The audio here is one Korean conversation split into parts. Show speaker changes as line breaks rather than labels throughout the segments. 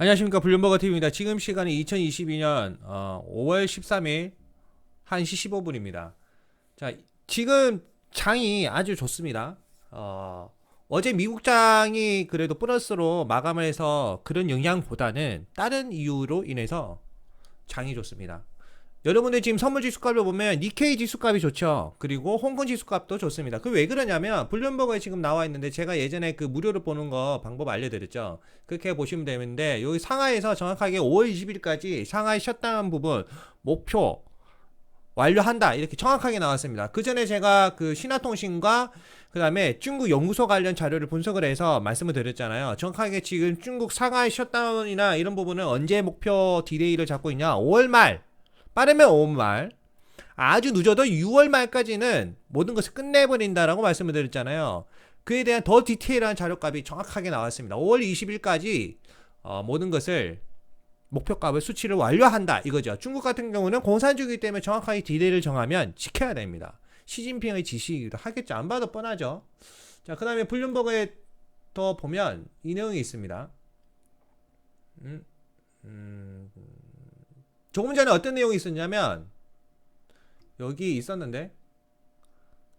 안녕하십니까 블룸버거 TV입니다. 지금 시간이 2022년 어, 5월 13일 1시 15분입니다. 자, 지금 장이 아주 좋습니다. 어, 어제 미국 장이 그래도 플러스로 마감을 해서 그런 영향보다는 다른 이유로 인해서 장이 좋습니다. 여러분들 지금 선물 지수값을 보면 니케이 지수값이 좋죠. 그리고 홍콩 지수값도 좋습니다. 그 왜 그러냐면 블룸버거에 지금 나와 있는데 제가 예전에 그 무료로 보는 거 방법 알려드렸죠. 그렇게 보시면 되는데 여기 상하이에서 정확하게 5월 20일까지 상하이 셧다운 부분 목표 완료한다 이렇게 정확하게 나왔습니다. 그 전에 제가 그 신화통신과 그 다음에 중국 연구소 관련 자료를 분석을 해서 말씀을 드렸잖아요. 정확하게 지금 중국 상하이 셧다운이나 이런 부분은 언제 목표 디레이를 잡고 있냐? 5월 말 빠르면 5월 말 아주 늦어도 6월 말까지는 모든 것을 끝내버린다라고 말씀을 드렸잖아요. 그에 대한 더 디테일한 자료값이 정확하게 나왔습니다. 5월 20일까지 어, 모든 것을 목표값을 수치를 완료한다 이거죠. 중국 같은 경우는 공산주의이기 때문에 정확하게 디레이를 정하면 지켜야 됩니다. 시진핑의 지시이기도 하겠죠. 안 봐도 뻔하죠. 자, 그 다음에 블룸버그에 더 보면 이 내용이 있습니다. 음, 음, 조금 전에 어떤 내용이 있었냐면 여기 있었는데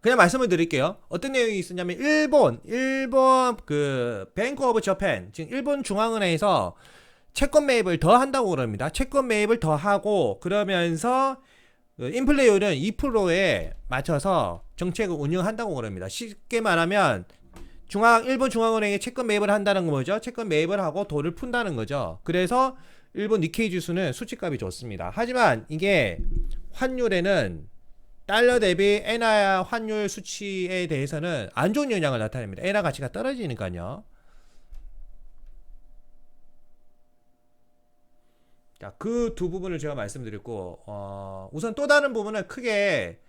그냥 말씀을 드릴게요. 어떤 내용이 있었냐면 일본 일본 그 뱅크 오브 저펜 지금 일본 중앙은행에서 채권 매입을 더 한다고 그럽니다. 채권 매입을 더 하고 그러면서 그 인플레이율은 2%에 맞춰서 정책을 운영한다고 그럽니다. 쉽게 말하면 중앙 일본 중앙은행에 채권 매입을 한다는 거 뭐죠? 채권 매입을 하고 돈을 푼다는 거죠. 그래서 일본 니케이 지수는 수치값이 좋습니다. 하지만 이게 환율에는 달러 대비 엔화 환율 수치에 대해서는 안 좋은 영향을 나타냅니다. 엔화 가치가 떨어지니까요. 자, 그 두 부분을 제가 말씀드렸고, 어, 우선 또 다른 부분은 크게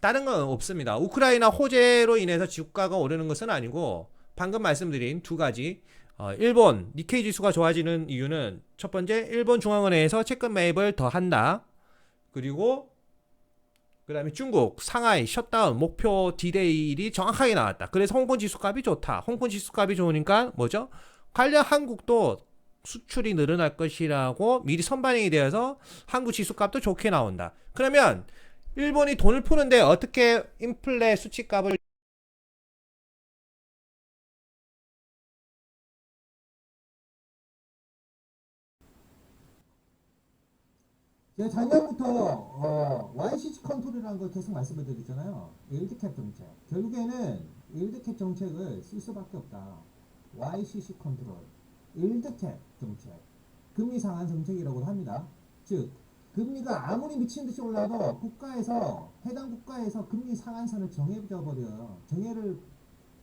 다른 건 없습니다. 우크라이나 호재로 인해서 주가가 오르는 것은 아니고, 방금 말씀드린 두 가지, 어, 일본 니케이 지수가 좋아지는 이유는 첫 번째, 일본 중앙은행에서 채권 매입을 더 한다. 그리고 그 다음에 중국 상하이 셧다운 목표 디데일이 정확하게 나왔다. 그래서 홍콩 지수값이 좋다. 홍콩 지수값이 좋으니까 뭐죠? 관련 한국도 수출이 늘어날 것이라고 미리 선반영이 되어서 한국 지수값도 좋게 나온다. 그러면 일본이 돈을 푸는데 어떻게 인플레 수치값을
제가 작년부터 어, YCC 컨트롤이라는 걸 계속 말씀을 드리잖아요. 일드캡 정책. 결국에는 일드캡 정책을 쓸 수밖에 없다. YCC 컨트롤. 일드캡 정책. 금리 상한 정책이라고 합니다. 즉, 금리가 아무리 미친 듯이 올라도 국가에서, 해당 국가에서 금리 상한선을 정해져 버려요. 정해를,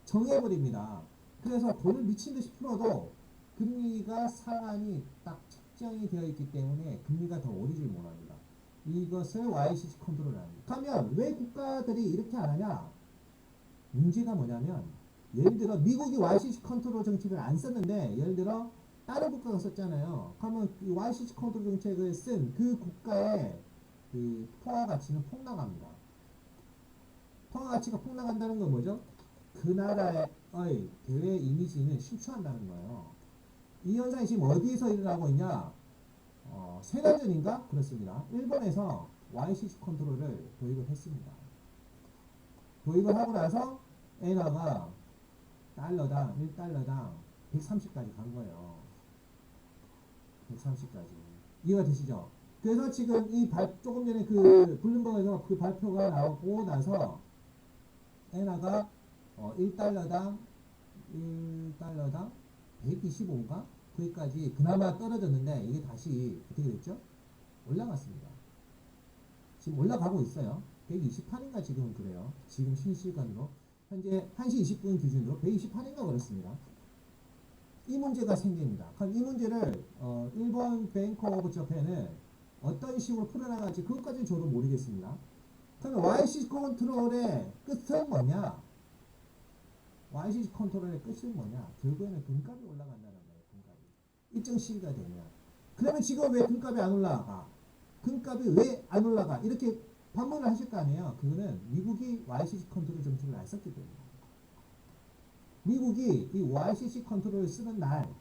정해 버립니다. 그래서 돈을 미친 듯이 풀어도 금리가 상한이 딱 책정이 되어 있기 때문에 금리가 더 오르질 못합니다. 이것을 YCC 합니다. 그러면 왜 국가들이 이렇게 안 하냐? 문제가 뭐냐면 예를 들어 미국이 YCC 컨트롤 정책을 안 썼는데 예를 들어 다른 국가가 썼잖아요. 그러면 이 YCC 컨트롤 정책을 쓴 그 국가의 그 통화 가치는 폭락합니다. 통화 가치가 폭락한다는 건 뭐죠? 그 나라의 대외 이미지는 실추한다는 거예요. 이 현상이 지금 어디에서 일어나고 있냐? 어, 세달 전인가? 그렇습니다. 일본에서 YCC 컨트롤을 도입을 했습니다. 도입을 하고 나서 엔화가 달러당 1달러당 130까지 간 거예요. 130까지. 이해가 되시죠? 그래서 지금 이 발, 조금 전에 그 블룸버그에서 그 발표가 나오고 나서 엔화가 어, 1달러당 1달러당 125인가? 거기까지 그나마 떨어졌는데 이게 다시 어떻게 됐죠? 올라갔습니다. 지금 올라가고 있어요. 128인가 지금은 그래요. 지금 실시간으로 현재 1시 20분 기준으로 128인가 그렇습니다. 이 문제가 생깁니다. 그럼 이 문제를 어, 일본 뱅커 오브 저펜은 어떤 식으로 풀어나갈지 그것까지는 저도 모르겠습니다. 그러면 YC 컨트롤의 끝은 뭐냐? YCC 컨트롤의 끝은 뭐냐? 결국에는 금값이 올라간다는 거예요. 금값이 일정 시기가 되면. 그러면 지금 왜 금값이 안 올라가? 금값이 왜 안 올라가? 이렇게 반문을 하실 거 아니에요. 그거는 미국이 YCC 컨트롤 정책을 안 썼기 때문에. 미국이 이 YCC 컨트롤을 쓰는 날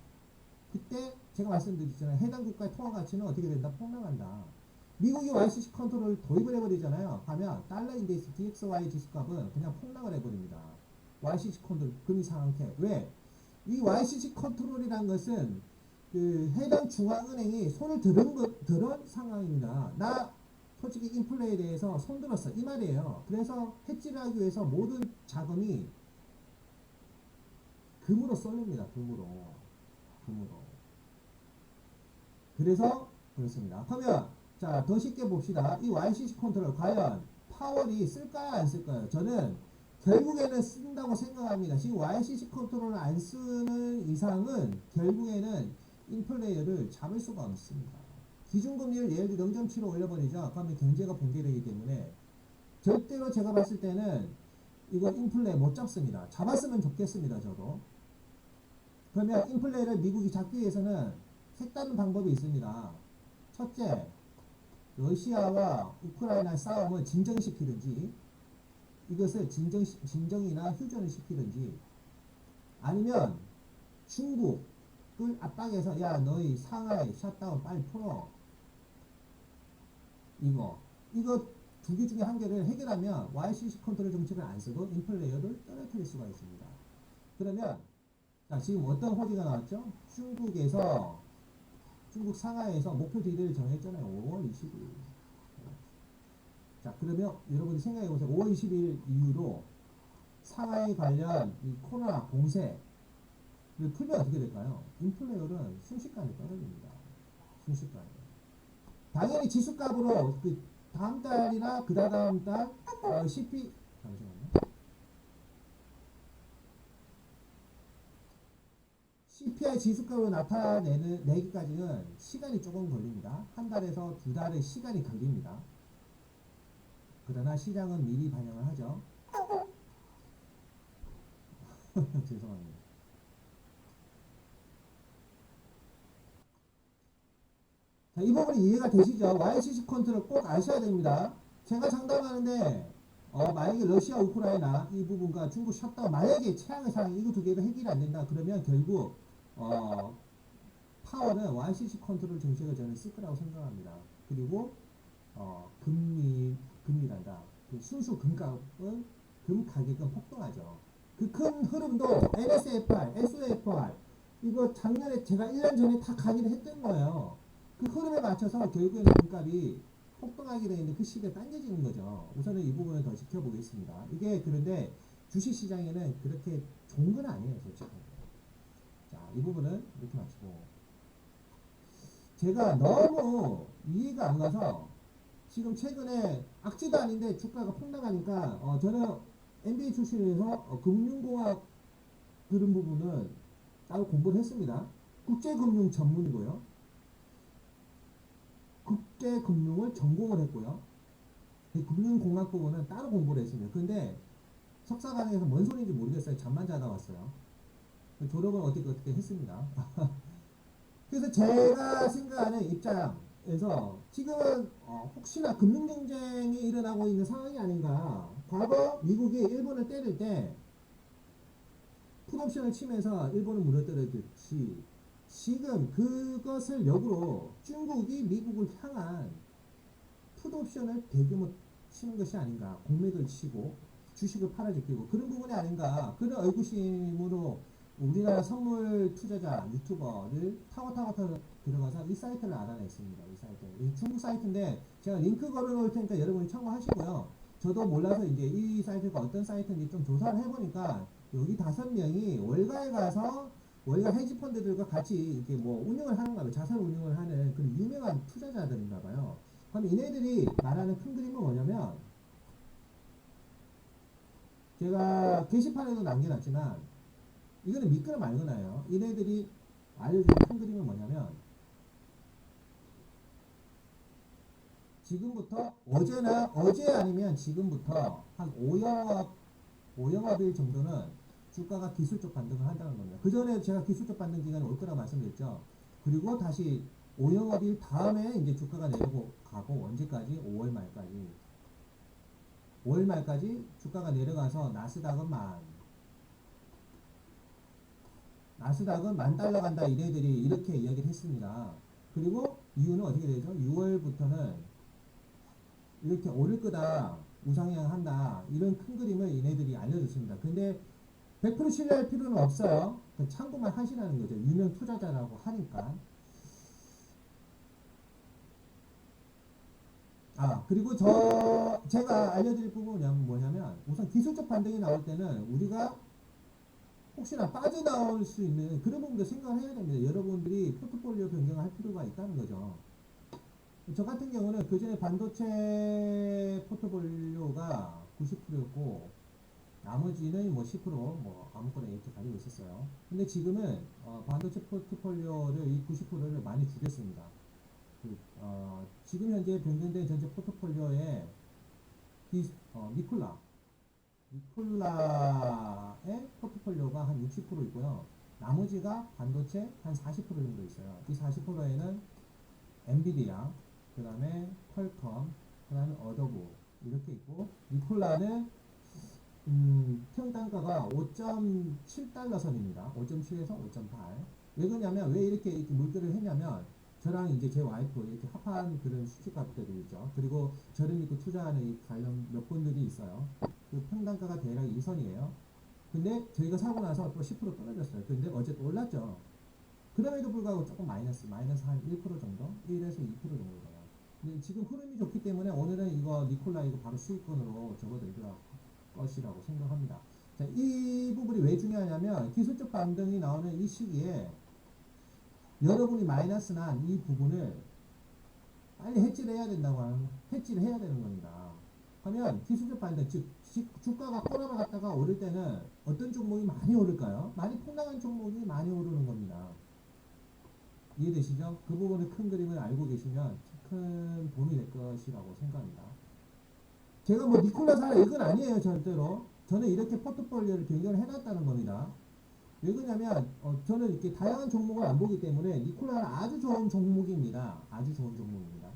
그때 제가 말씀드렸잖아요. 해당 국가의 통화 가치는 어떻게 된다? 폭락한다. 미국이 YCC 컨트롤을 도입을 해버리잖아요. 하면 달러 인덱스 DXY 지수값은 그냥 폭락을 해버립니다. YCC 컨트롤 금리 상한캐. 왜? 이 YCC 컨트롤이라는 것은 그 해당 중앙은행이 손을 들은 것, 들은 상황입니다. 나 솔직히 인플레에 대해서 손 들었어. 이 말이에요. 그래서 해지를 하기 위해서 모든 자금이 금으로 쏠립니다. 금으로. 금으로. 그래서 그렇습니다. 그러면 자, 더 쉽게 봅시다. 이 YCC 컨트롤 과연 파월이 쓸까요, 안 쓸까요? 저는 결국에는 쓴다고 생각합니다. 지금 YCC 컨트롤을 안 쓰는 이상은 결국에는 인플레이어를 잡을 수가 없습니다. 기준금리를 예를 들어 0.75 올려버리죠. 그러면 경제가 붕괴되기 때문에 절대로 제가 봤을 때는 이거 인플레 못 잡습니다. 잡았으면 좋겠습니다. 저도. 그러면 인플레를 미국이 잡기 위해서는 색다른 방법이 있습니다. 첫째, 러시아와 우크라이나 싸움을 진정시키든지 이것을 진정, 진정이나 휴전을 시키든지 아니면 중국을 압박해서 야 너희 상하이 샷다운 빨리 풀어 이거 이거 두 개 중에 한 개를 해결하면 YCC 컨트롤 정책을 안 쓰고 인플레이어를 떨어뜨릴 수가 있습니다. 그러면 자 지금 어떤 호기가 나왔죠? 중국에서 중국 상하이에서 목표 디를 정했잖아요. 5월 20일. 자, 그러면 여러분이 생각해 보세요. 5월 20일 이후로 상하이 관련 이 코로나 봉쇄를 풀면 어떻게 될까요? 인플레이어는 순식간에 떨어집니다. 순식간에. 당연히 지수값으로 그 다음 달이나 그 다음 달 어, CP 잠시만요. CPI 지수값으로 나타내는 내기까지는 시간이 조금 걸립니다. 한 달에서 두 달의 시간이 걸립니다. 그러나 시장은 미리 반영을 하죠. 죄송합니다. 자, 이 부분이 이해가 되시죠? YCC 컨트롤 꼭 아셔야 됩니다. 제가 장담하는데 어, 만약에 러시아, 우크라이나 이 부분과 중국 셧다운 만약에 최악의 상황 이거 두 개가 해결이 안 된다 그러면 결국 어, 파워는 YCC 컨트롤 정책을 저는 쓸 거라고 생각합니다. 그리고 어, 금리 금리란다. 그 순수 금값은 금 가격은 폭등하죠. 그 큰 흐름도 NSFR, SOFR 이거 작년에 제가 1년 전에 다 강의를 했던 거예요. 그 흐름에 맞춰서 결국에는 금값이 폭등하게 되는데 그 시기에 당겨지는 거죠. 우선은 이 부분을 더 지켜보겠습니다. 이게 그런데 주식 시장에는 그렇게 좋은 건 아니에요, 솔직히. 자, 이 부분은 이렇게 마치고. 제가 너무 이해가 안 가서 지금 최근에 악재도 아닌데 주가가 폭락하니까 어, 저는 MBA 출신에서 어, 금융공학 그런 부분은 따로 공부를 했습니다. 국제금융 전문이고요. 국제금융을 전공을 했고요. 이 금융공학 부분은 따로 공부를 했습니다. 근데 석사 과정에서 뭔 소리인지 모르겠어요. 잠만 자다 왔어요. 졸업은 어떻게 어떻게 했습니다. 그래서 제가 생각하는 입장 에서 지금은 어, 혹시나 금융 경쟁이 일어나고 있는 상황이 아닌가. 과거 미국이 일본을 때릴 때 풋옵션을 치면서 일본을 무너뜨렸듯이 지금 그것을 역으로 중국이 미국을 향한 풋옵션을 대규모 치는 것이 아닌가. 공매도를 치고 주식을 팔아제끼고 그런 부분이 아닌가. 그런 의구심으로 우리나라 선물 투자자 유튜버를 타고 타고 타고 들어가서 이 사이트를 알아냈습니다. 이 사이트. 이 중국 사이트인데 제가 링크 걸어 놓을 테니까 여러분이 참고하시고요. 저도 몰라서 이제 이 사이트가 어떤 사이트인지 좀 조사를 해보니까 여기 다섯 명이 월가에 가서 월가 헤지 펀드들과 같이 이렇게 뭐 운영을 하는가 봐요. 자산 운영을 하는 그런 유명한 투자자들인가 봐요. 그럼 이네들이 말하는 큰 그림은 뭐냐면 제가 게시판에도 남겨놨지만 이거는 믿거나 말거나요. 이네들이 알려주는 큰 그림은 뭐냐면 지금부터 어제나 어제 아니면 지금부터 한 5영업 5영업일 정도는 주가가 기술적 반등을 한다는 겁니다. 그 전에 제가 기술적 반등 기간이 올 거라고 말씀드렸죠. 그리고 다시 5영업일 다음에 이제 주가가 내려고 가고 언제까지? 5월 말까지. 5월 말까지 주가가 내려가서 나스닥은 만 나스닥은 만 달러 간다 이네들이 이렇게 이야기를 했습니다. 그리고 이유는 어떻게 되죠? 6월부터는 이렇게 오를 거다 우상향 한다 이런 큰 그림을 얘네들이 알려줬습니다. 근데 100% 신뢰할 필요는 없어요. 그 참고만 하시라는 거죠. 유명 투자자라고 하니까. 아 그리고 저 제가 알려드릴 부분은 뭐냐면 우선 기술적 반등이 나올 때는 우리가 혹시나 빠져나올 수 있는 그런 부분도 생각을 해야 됩니다. 여러분들이 포트폴리오 변경을 할 필요가 있다는 거죠. 저 같은 경우는 그 전에 반도체 포트폴리오가 90%였고 나머지는 뭐 10%뭐 아무거나 이렇게 가지고 있었어요. 근데 지금은 어, 반도체 포트폴리오를 이 90%를 많이 줄였습니다. 그, 어, 지금 현재 변경된 전체 포트폴리오에 이, 어, 니콜라 니콜라의 포트폴리오가 한 60% 있고요. 나머지가 반도체 한 40% 정도 있어요. 이 40%에는 엔비디아, 그 다음에 퀄컴, 그 다음에 어도브 이렇게 있고 니콜라는 음, 평 단가가 5.7달러 선입니다. 5.7에서 5.8. 왜 그러냐면 왜 이렇게, 이렇게 물결을 했냐면 저랑 이제 제 와이프 이렇게 합한 그런 수집값들이 있죠. 그리고 저를 믿고 투자하는 이 관련 몇 분들이 있어요. 그 평단가가 대략 2선이에요. 근데 저희가 사고 나서 또 10% 떨어졌어요. 근데 어제 또 올랐죠. 그럼에도 불구하고 조금 마이너스, 마이너스 한 1% 정도? 1에서 2% 정도. 근데 지금 흐름이 좋기 때문에 오늘은 이거 니콜라 이거 바로 수익권으로 접어들 것이라고 생각합니다. 자, 이 부분이 왜 중요하냐면 기술적 반등이 나오는 이 시기에 여러분이 마이너스 난 이 부분을 빨리 해지를 해야 된다고 하는 해지를 해야 되는 겁니다. 하면 기술적 반등 즉 지- 주가가 꼬라박 갔다가 오를 때는 어떤 종목이 많이 오를까요? 많이 폭락한 종목이 많이 오르는 겁니다. 이해되시죠? 그 부분의 큰 그림을 알고 계시면 큰 도움이 될 것이라고 생각합니다. 제가 뭐 니콜라 사라 이건 아니에요 절대로. 저는 이렇게 포트폴리오를 변경을 해놨다는 겁니다. 왜 그러냐면 어, 저는 이렇게 다양한 종목을 안 보기 때문에 니콜라는 아주 좋은 종목입니다. 아주 좋은 종목입니다.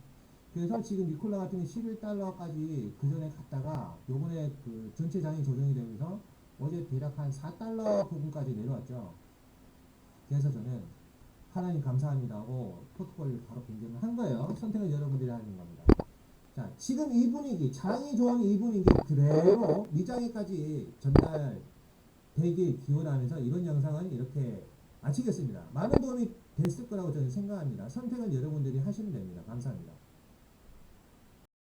그래서 지금 니콜라 같은 게 11달러까지 그 전에 갔다가 요번에 그 전체 장이 조정이 되면서 어제 대략 한 4달러 부분까지 내려왔죠. 그래서 저는 하나님 감사합니다 하고 포트폴리오를 바로 변경을 한 거예요. 선택은 여러분들이 하는 겁니다. 자, 지금 이 분위기, 장이 좋은 이 분위기 그대로 미장에까지 전달 되길 기원하면서 이번 영상은 이렇게 마치겠습니다. 많은 도움이 됐을 거라고 저는 생각합니다. 선택은 여러분들이 하시면 됩니다. 감사합니다.